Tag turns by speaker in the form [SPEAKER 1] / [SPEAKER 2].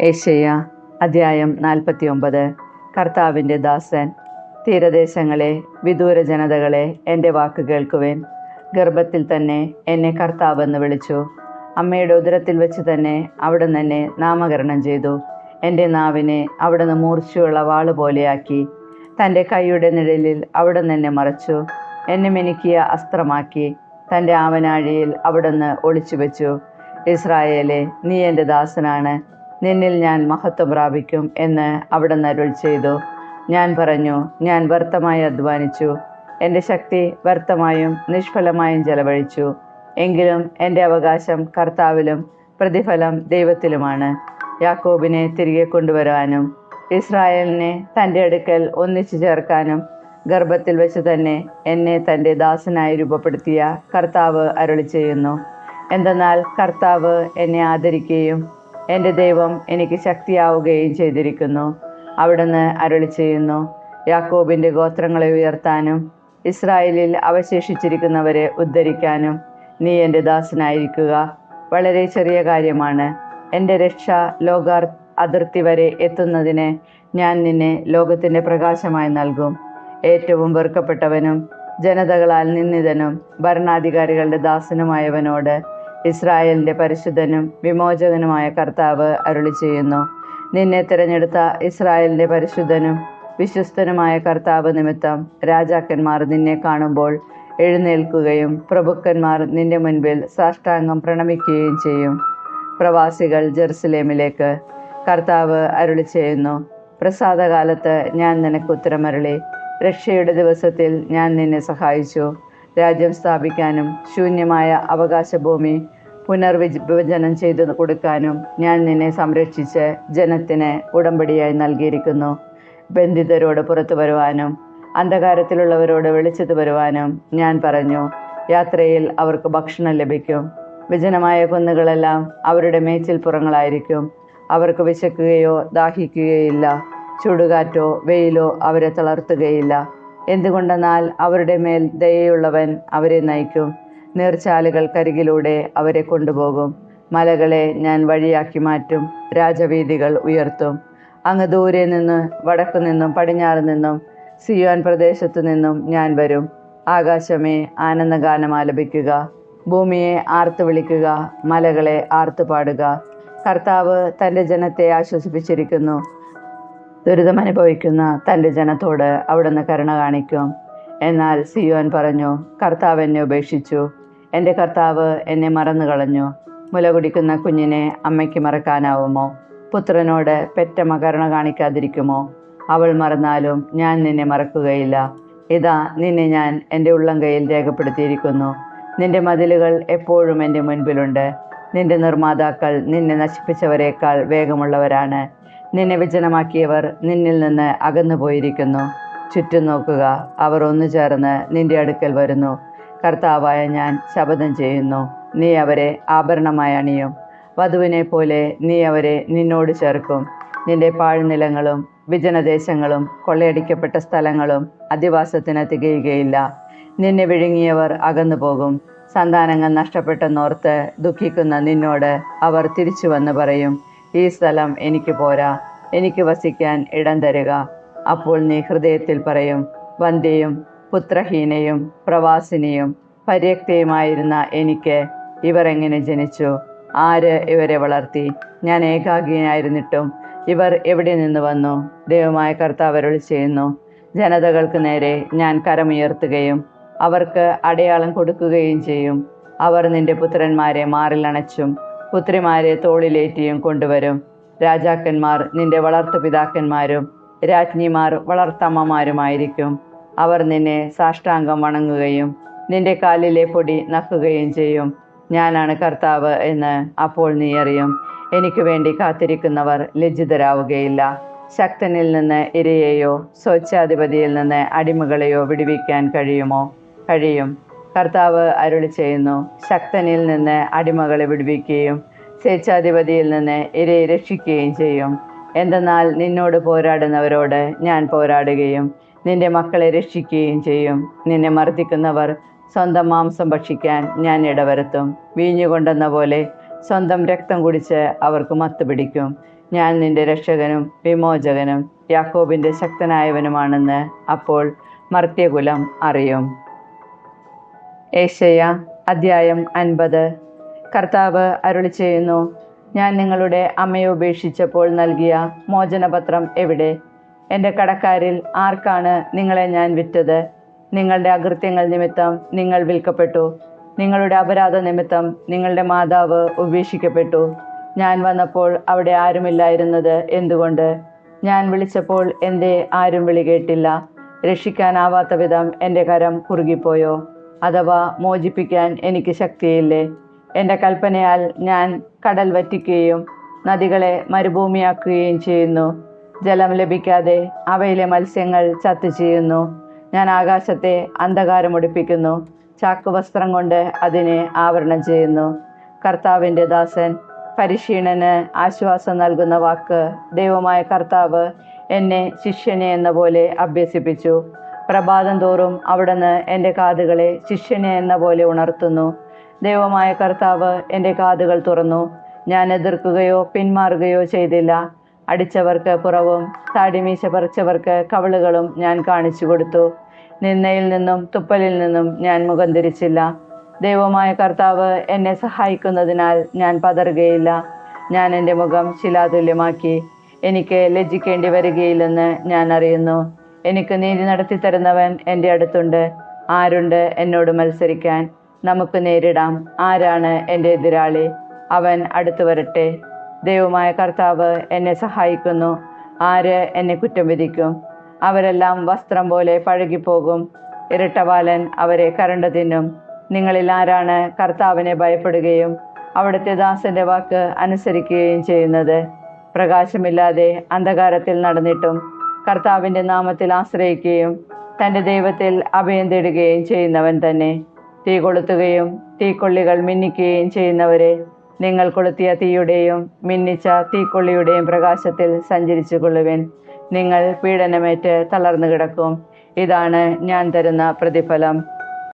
[SPEAKER 1] Asia അധ്യായം നാൽപ്പത്തി ഒമ്പത് കർത്താവിന്റെ ദാസൻ തീരദേശങ്ങളെ വിദൂര ജനതകളെ എന്റെ വാക്ക് കേൾക്കുവേൻ. ഗർഭത്തിൽ തന്നെ എന്നെ കർത്താവ് കർത്താവെന്ന് വിളിച്ചു. അമ്മയുടെ ഉദരത്തിൽ വെച്ച് തന്നെ അവിടെ എന്നെ നാമകരണം ചെയ്തു. എന്റെ നാവിനെ അവിടുന്ന് മൂർച്ചയുള്ള വാൾ പോലെയാക്കി. തന്റെ കൈയുടെ നിഴലിൽ അവിടെ എന്നെ മറച്ചു. എന്നെ മിനുക്കിയ അസ്ത്രമാക്കി. തന്റെ ആവനാഴിയിൽ അവിടുന്ന് ഒളിച്ചു വെച്ചു ഇസ്രായേലെ നീ എന്റെ ദാസനാണ്. നിന്നിൽ ഞാൻ മഹത്വം പ്രാപിക്കും എന്ന് അവിടുന്ന് അരുൾ ചെയ്തു. ഞാൻ പറഞ്ഞു ഞാൻ വ്യർത്ഥമായി അധ്വാനിച്ചു. എന്റെ ശക്തി വ്യർത്ഥമായും നിഷ്ഫലമായും ചെലവഴിച്ചു. എങ്കിലും എന്റെ അവകാശം കർത്താവിലും പ്രതിഫലം ദൈവത്തിലുമാണ്. യാക്കോബിനെ തിരികെ കൊണ്ടുവരാനും ഇസ്രായേലിനെ തന്റെ അടുക്കൽ ഒന്നിച്ചു ചേർക്കാനും ഗർഭത്തിൽ വെച്ച് തന്നെ എന്നെ തന്റെ ദാസനായി രൂപപ്പെടുത്തിയ കർത്താവ് അരുളി ചെയ്യുന്നു എന്തെന്നാൽ കർത്താവ് എന്നെ ആദരിക്കുകയും എന്റെ ദൈവം എനിക്ക് ശക്തിയാവുകയും ചെയ്തിരിക്കുന്നു. അവിടുന്ന് അരുളി ചെയ്യുന്നു. യാക്കോബിന്റെ ഗോത്രങ്ങളെ ഉയർത്താനും ഇസ്രായേലിൽ അവശേഷിച്ചിരിക്കുന്നവരെ ഉദ്ധരിക്കാനും നീ എന്റെ ദാസനായിരിക്കുക. വളരെ ചെറിയ കാര്യമാണ്. എന്റെ രക്ഷ ലോകാർ അതിർത്തി വരെ എത്തുന്നതിന് ഞാൻ നിന്നെ ലോകത്തിന്റെ പ്രകാശമായി നൽകും. ഏറ്റവും വെറുക്കപ്പെട്ടവനും ജനതകളാൽ നിന്ദിതനും ഭരണാധികാരികളുടെ ദാസനുമായവനോട് ഇസ്രായേലിന്റെ പരിശുദ്ധനും വിമോചകനുമായ കർത്താവ് അരുളി ചെയ്യുന്നു. നിന്നെ തിരഞ്ഞെടുത്ത ഇസ്രായേലിന്റെ പരിശുദ്ധനും വിശ്വസ്തനുമായ കർത്താവ് നിമിത്തം രാജാക്കന്മാർ നിന്നെ കാണുമ്പോൾ എഴുന്നേൽക്കുകയും പ്രഭുക്കന്മാർ നിന്റെ മുൻപിൽ സാഷ്ടാംഗം പ്രണമിക്കുകയും ചെയ്യും. പ്രവാസികൾ ജെറുസലേമിലേക്ക് കർത്താവ് അരുളി ചെയ്യുന്നു പ്രസാദകാലത്ത് ഞാൻ നിനക്ക് ഉത്തരമരളി. രക്ഷയുടെ ദിവസത്തിൽ ഞാൻ നിന്നെ സഹായിച്ചു. രാജ്യം സ്ഥാപിക്കാനും ശൂന്യമായ അവകാശഭൂമി പുനർവിഭജനം ചെയ്തു കൊടുക്കാനും ഞാൻ നിന്നെ സംരക്ഷിച്ച് ജനത്തിന് ഉടമ്പടിയായി നൽകിയിരിക്കുന്നു. ബന്ധിതരോട് പുറത്തു വരുവാനും അന്ധകാരത്തിലുള്ളവരോട് വെളിച്ചത്ത് വരുവാനും ഞാൻ പറഞ്ഞു. യാത്രയിൽ അവർക്ക് ഭക്ഷണം ലഭിക്കും. വിജനമായ കുന്നുകളെല്ലാം അവരുടെ മേച്ചിൽപ്പുറങ്ങളായിരിക്കും അവർക്ക് വിശക്കുകയോ ദാഹിക്കുകയില്ല. ചുടുകാറ്റോ വെയിലോ അവരെ തളർത്തുകയില്ല. എന്തുകൊണ്ടെന്നാൽ അവരുടെ മേൽ ദയയുള്ളവൻ അവരെ നയിക്കും. നീർച്ചാലുകൾക്കരികിലൂടെ അവരെ കൊണ്ടുപോകും. മലകളെ ഞാൻ വഴിയാക്കി മാറ്റും. രാജവീതികൾ ഉയർത്തും. അങ്ങ് ദൂരെ നിന്ന് വടക്കു നിന്നും പടിഞ്ഞാറ് നിന്നും സിയോൻ പ്രദേശത്തു നിന്നും ഞാൻ വരും. ആകാശമേ ആനന്ദഗാനം ആലപിക്കുക. ഭൂമിയെ ആർത്തു വിളിക്കുക. മലകളെ ആർത്തു പാടുക. കർത്താവ് തന്റെ ജനത്തെ ആശ്വസിപ്പിച്ചിരിക്കുന്നു. ദുരിതമനുഭവിക്കുന്ന തന്റെ ജനത്തോട് അവിടുന്ന് കരുണ കാണിക്കും. എന്നാൽ സിയോൻ പറഞ്ഞു കർത്താവ് എന്നെ ഉപേക്ഷിച്ചു. എന്റെ കർത്താവ് എന്നെ മറന്നു കളഞ്ഞു മുല കുടിക്കുന്ന കുഞ്ഞിനെ അമ്മയ്ക്ക് മറക്കാനാവുമോ? പുത്രനോട് പെറ്റമ്മ കരുണ കാണിക്കാതിരിക്കുമോ? അവൾ മറന്നാലും ഞാൻ നിന്നെ മറക്കുകയില്ല. ഇതാ നിന്നെ ഞാൻ എന്റെ ഉള്ളം കയ്യിൽ രേഖപ്പെടുത്തിയിരിക്കുന്നു. നിന്റെ മതിലുകൾ എപ്പോഴും എന്റെ മുൻപിലുണ്ട്. നിന്റെ നിർമ്മാതാക്കൾ നിന്നെ നശിപ്പിച്ചവരേക്കാൾ വേഗമുള്ളവരാണ്. നിന്നെ വിജനമാക്കിയവർ നിന്നിൽ നിന്ന് അകന്നു പോയിരിക്കുന്നു ചുറ്റും നോക്കുക അവർ ഒന്നു ചേർന്ന് നിന്റെ അടുക്കൽ വരുന്നു. കർത്താവായ ഞാൻ ശപഥം ചെയ്യുന്നു. നീ അവരെ ആഭരണമായി അണിയും. വധുവിനെ പോലെ നീ അവരെ നിന്നോട് ചേർക്കും. നിന്റെ പാഴ്നിലങ്ങളും വിജനദേശങ്ങളും കൊള്ളയടിക്കപ്പെട്ട സ്ഥലങ്ങളും അധിവാസത്തിന് തികയുകയില്ല. നിന്നെ വിഴുങ്ങിയവർ അകന്നു പോകും സന്താനങ്ങൾ നഷ്ടപ്പെട്ടെന്നോർത്ത് ദുഃഖിക്കുന്ന നിന്നോട് അവർ തിരിച്ചു വന്ന് പറയും ഈ സ്ഥലം എനിക്ക് പോരാ. എനിക്ക് വസിക്കാൻ ഇടം തരിക. അപ്പോൾ നീ ഹൃദയത്തിൽ പറയും വന്ധ്യയും പുത്രഹീനയും പ്രവാസിനിയും പര്യക്തയുമായിരുന്ന എനിക്ക് ഇവർ എങ്ങനെ ജനിച്ചു? ആര് ഇവരെ വളർത്തി? ഞാൻ ഏകാഗ്രിയായിരുന്നിട്ടും ഇവർ എവിടെ നിന്ന് വന്നു? ദൈവമായ കർത്താവ് അരുളി ചെയ്യുന്നു. ജനതകൾക്ക് നേരെ ഞാൻ കരമുയർത്തുകയും അവർക്ക് അടയാളം കൊടുക്കുകയും ചെയ്യും. അവർ നിന്റെ പുത്രന്മാരെ മാറിലണച്ചും പുത്രിമാരെ തോളിലേറ്റിയും കൊണ്ടുവരും. രാജാക്കന്മാർ നിന്റെ വളർത്തു പിതാക്കന്മാരും രാജ്ഞിമാർ വളർത്തമ്മമാരുമായിരിക്കും. അവർ നിന്നെ സാഷ്ടാംഗം വണങ്ങുകയും നിന്റെ കാലിലെ പൊടി നക്കുകയും ചെയ്യും. ഞാനാണ് കർത്താവ് എന്ന് അപ്പോൾ നീ അറിയും. എനിക്ക് വേണ്ടി കാത്തിരിക്കുന്നവർ ലജ്ജിതരാവുകയില്ല. ശക്തനിൽ നിന്ന് ഇരയെയോ സ്വച്ഛാധിപതിയിൽ നിന്ന് അടിമകളെയോ വിടുവിക്കാൻ കഴിയുമോ? കഴിയും. കർത്താവ് അരുളി ചെയ്യുന്നു. ശക്തനിൽ നിന്ന് അടിമകളെ വിടുവിക്കുകയും സ്വേച്ഛാധിപതിയിൽ നിന്ന് ഇരയെ രക്ഷിക്കുകയും ചെയ്യും. എന്തെന്നാൽ നിന്നോട് പോരാടുന്നവരോട് ഞാൻ പോരാടുകയും നിന്റെ മക്കളെ രക്ഷിക്കുകയും ചെയ്യും. നിന്നെ മർദ്ദിക്കുന്നവർ സ്വന്തം മാംസം ഭക്ഷിക്കാൻ ഞാൻ ഇടവരുത്തും. വീഞ്ഞുകൊണ്ടെന്ന പോലെ സ്വന്തം രക്തം കുടിച്ച് അവർക്ക് മത്തുപിടിക്കും ഞാൻ നിന്റെ രക്ഷകനും വിമോചകനും യാക്കോബിന്റെ ശക്തനായവനുമാണെന്ന് അപ്പോൾ മർത്യകുലം അറിയും. ഏഷ്യ അധ്യായം അൻപത്. കർത്താവ് അരുളി ചെയ്യുന്നു ഞാൻ നിങ്ങളുടെ അമ്മയെ ഉപേക്ഷിച്ചപ്പോൾ നൽകിയ മോചനപത്രം എവിടെ? എന്റെ കടക്കാരിൽ ആർക്കാണ് നിങ്ങളെ ഞാൻ വിറ്റത്? നിങ്ങളുടെ അകൃത്യങ്ങൾ നിമിത്തം നിങ്ങൾ വിൽക്കപ്പെട്ടു. നിങ്ങളുടെ അപരാധ നിമിത്തം നിങ്ങളുടെ മാതാവ് ഉപേക്ഷിക്കപ്പെട്ടു. ഞാൻ വന്നപ്പോൾ അവിടെ ആരുമില്ലായിരുന്നത് എന്തുകൊണ്ട്? ഞാൻ വിളിച്ചപ്പോൾ എന്റെ ആരും വിളി കേട്ടില്ല. രക്ഷിക്കാനാവാത്ത വിധം എന്റെ കരം കുറുകിപ്പോയോ? അഥവാ മോചിപ്പിക്കാൻ എനിക്ക് ശക്തിയില്ലേ? എന്റെ കൽപ്പനയാൽ ഞാൻ കടൽ വറ്റിക്കുകയും നദികളെ മരുഭൂമിയാക്കുകയും ചെയ്യുന്നു. ജലം ലഭിക്കാതെ അവയിലെ മത്സ്യങ്ങൾ ചത്തു ചെയ്യുന്നു ഞാൻ ആകാശത്തെ അന്ധകാരം അന്ധകാരമൊടിപ്പിക്കുന്നു ചാക്കുവസ്ത്രം കൊണ്ട് അതിനെ ആവരണം ചെയ്യുന്നു. കർത്താവിന്റെ ദാസൻ പരിശീലന് ആശ്വാസം നൽകുന്ന വാക്ക് ദൈവമായ കർത്താവ് എന്നെ ശിഷ്യനെ എന്ന പോലെ അഭ്യസിപ്പിച്ചു. പ്രഭാതം തോറും അവിടുന്ന് എന്റെ കാതുകളെ ശിഷ്യനെ എന്ന പോലെ ഉണർത്തുന്നു. ദൈവമായ കർത്താവ് എന്റെ കാതുകൾ തുറന്നു. ഞാൻ എതിർക്കുകയോ പിന്മാറുകയോ ചെയ്തില്ല. അടിച്ചവർക്ക് പുറവും താടിമീശ പറിച്ചവർക്ക് കവളുകളും ഞാൻ കാണിച്ചു കൊടുത്തു. നിന്നയിൽ നിന്നും തുപ്പലിൽ നിന്നും ഞാൻ മുഖം തിരിച്ചില്ല. ദൈവമായ കർത്താവ് എന്നെ സഹായിക്കുന്നതിനാൽ ഞാൻ പതറുകയില്ല. ഞാൻ എന്റെ മുഖം ശിലാതുല്യമാക്കി. എനിക്ക് ലജ്ജിക്കേണ്ടി വരികയില്ലെന്ന് ഞാൻ അറിയുന്നു. എനിക്ക് നീതി നടത്തി തരുന്നവൻ എന്റെ അടുത്തുണ്ട്. ആരുണ്ട് എന്നോട് മത്സരിക്കാൻ? നമുക്ക് നേരിടാം. ആരാണ് എന്റെ എതിരാളി? അവൻ അടുത്തു വരട്ടെ. ദൈവമായ കർത്താവ് എന്നെ സഹായിക്കുന്നു. ആര് എന്നെ കുറ്റം വിധിക്കും? അവരെല്ലാം വസ്ത്രം പോലെ പഴകിപ്പോകും. ഇരട്ടവാലൻ അവരെ കരണ്ടു തിന്നും. നിങ്ങളിൽ ആരാണ് കർത്താവിനെ ഭയപ്പെടുകയും അവിടുത്തെ ദാസന്റെ വാക്ക് അനുസരിക്കുകയും ചെയ്യുന്നത്? പ്രകാശമില്ലാതെ അന്ധകാരത്തിൽ നടന്നിട്ടും കർത്താവിന്റെ നാമത്തിൽ ആശ്രയിക്കുകയും തന്റെ ദൈവത്തിൽ അഭയം തേടുകയും ചെയ്യുന്നവൻ തന്നെ. തീ കൊളുത്തുകയും തീക്കൊള്ളികൾ മിന്നിക്കുകയും ചെയ്യുന്നവരെ നിങ്ങൾ കൊളുത്തിയ തീയുടെയും മിന്നിച്ച തീക്കൊള്ളിയുടെയും പ്രകാശത്തിൽ സഞ്ചരിച്ചു കൊള്ളുവിൻ നിങ്ങൾ പീഡനമേറ്റ് തളർന്നു കിടക്കും. ഇതാണ് ഞാൻ തരുന്ന പ്രതിഫലം.